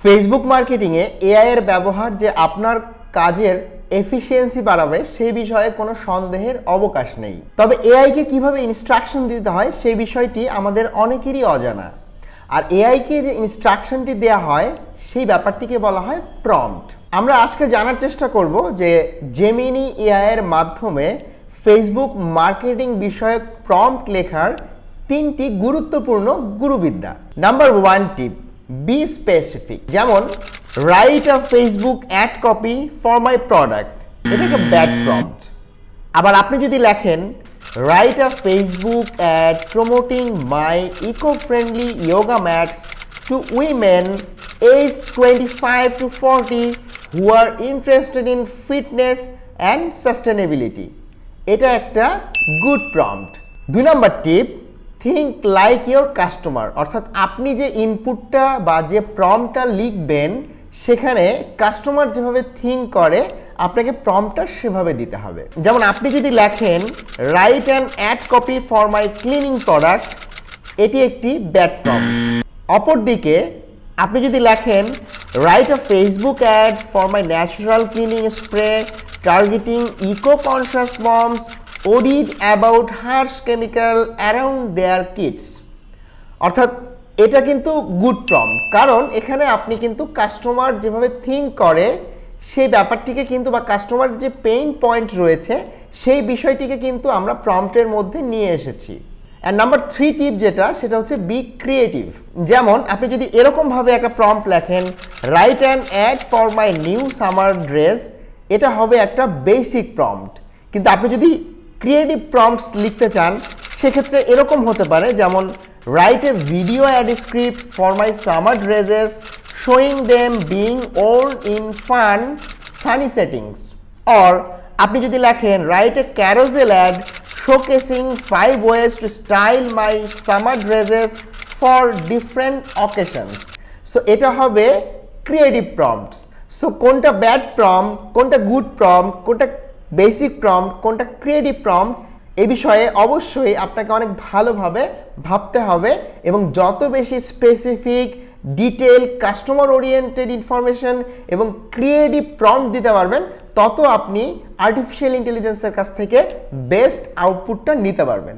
Facebook মার্কেটিংয়ে AI এর ব্যবহার যে আপনার কাজের এফিসিয়েন্সি বাড়াবে, সেই বিষয়ে কোনো সন্দেহের অবকাশ নেই। তবে এআইকে কীভাবে ইনস্ট্রাকশন দিতে হয়, সেই বিষয়টি আমাদের অনেকেরই অজানা। আর এআইকে যে ইনস্ট্রাকশনটি দেওয়া হয়, সেই ব্যাপারটিকে বলা হয় প্রম্পট আমরা আজকে জানার চেষ্টা করব যে জেমিনি এআই এর মাধ্যমে ফেসবুক মার্কেটিং বিষয়ক প্রম্পট লেখার তিনটি গুরুত্বপূর্ণ Gurubidya. Number one tip be specific যেমন write a Facebook ad copy for my product এটা একটা ব্যাড প্রম্পট আবার আপনি যদি লেখেন write a Facebook ad promoting my eco friendly yoga mats to women age twenty five to forty who are interested in fitness and sustainability এটা একটা good prompt দুই নম্বর tip think like your customer অর্থাৎ আপনি যে ইনপুটটা বা যে প্রমটা লিখবেন, সেখানে কাস্টমার যেভাবে থিঙ্ক করে, আপনাকে প্রমটা সেভাবে দিতে হবে। যেমন আপনি যদি লেখেন write and ad copy for my cleaning product এটি একটি ব্যাড প্রম্পট অপরদিকে, আপনি যদি লেখেন write a Facebook ad for my natural cleaning spray targeting eco conscious moms worried about harsh chemical around their kids অর্থাৎ এটা কিন্তু গুড প্রম, কারণ এখানে আপনি কিন্তু কাস্টমার যেভাবে থিঙ্ক করে, সেই ব্যাপারটিকে কিন্তু বা কাস্টমার যে পেইন পয়েন্ট রয়েছে, সেই বিষয়টিকে কিন্তু আমরা প্রম্পটের মধ্যে নিয়ে এসেছি। অ্যান্ড নাম্বার থ্রি টিপ যেটা, সেটা হচ্ছে বি ক্রিয়েটিভ যেমন আপনি যদি এরকমভাবে একটা প্রম্পট লেখেন write and ad for my new summer dress এটা হবে একটা বেসিক প্রম্পট কিন্তু আপনি যদি ক্রিয়েটিভ প্রম্পটস লিখতে চান, সেক্ষেত্রে এরকম হতে পারে, যেমন write a video ad script for my summer dresses showing them being worn in fun sunny settings or আপনি যদি লেখেন write a carousel ad showcasing five ways to style my summer dresses for different occasions so এটা হবে creative prompts so কোনটা bad prompt কোনটা good prompt কোনটা basic prompt কোনটা creative prompt এ বিষয়ে অবশ্যই আপনাকে অনেক ভালোভাবে ভাবতে হবে এবং যত বেশি specific detail customer oriented information এবং ক্রিয়েটিভ প্রম্পট দিতে পারবেন, তত আপনি আর্টিফিশিয়াল ইন্টেলিজেন্সের কাছ থেকে বেস্ট আউটপুটটা নিতে পারবেন।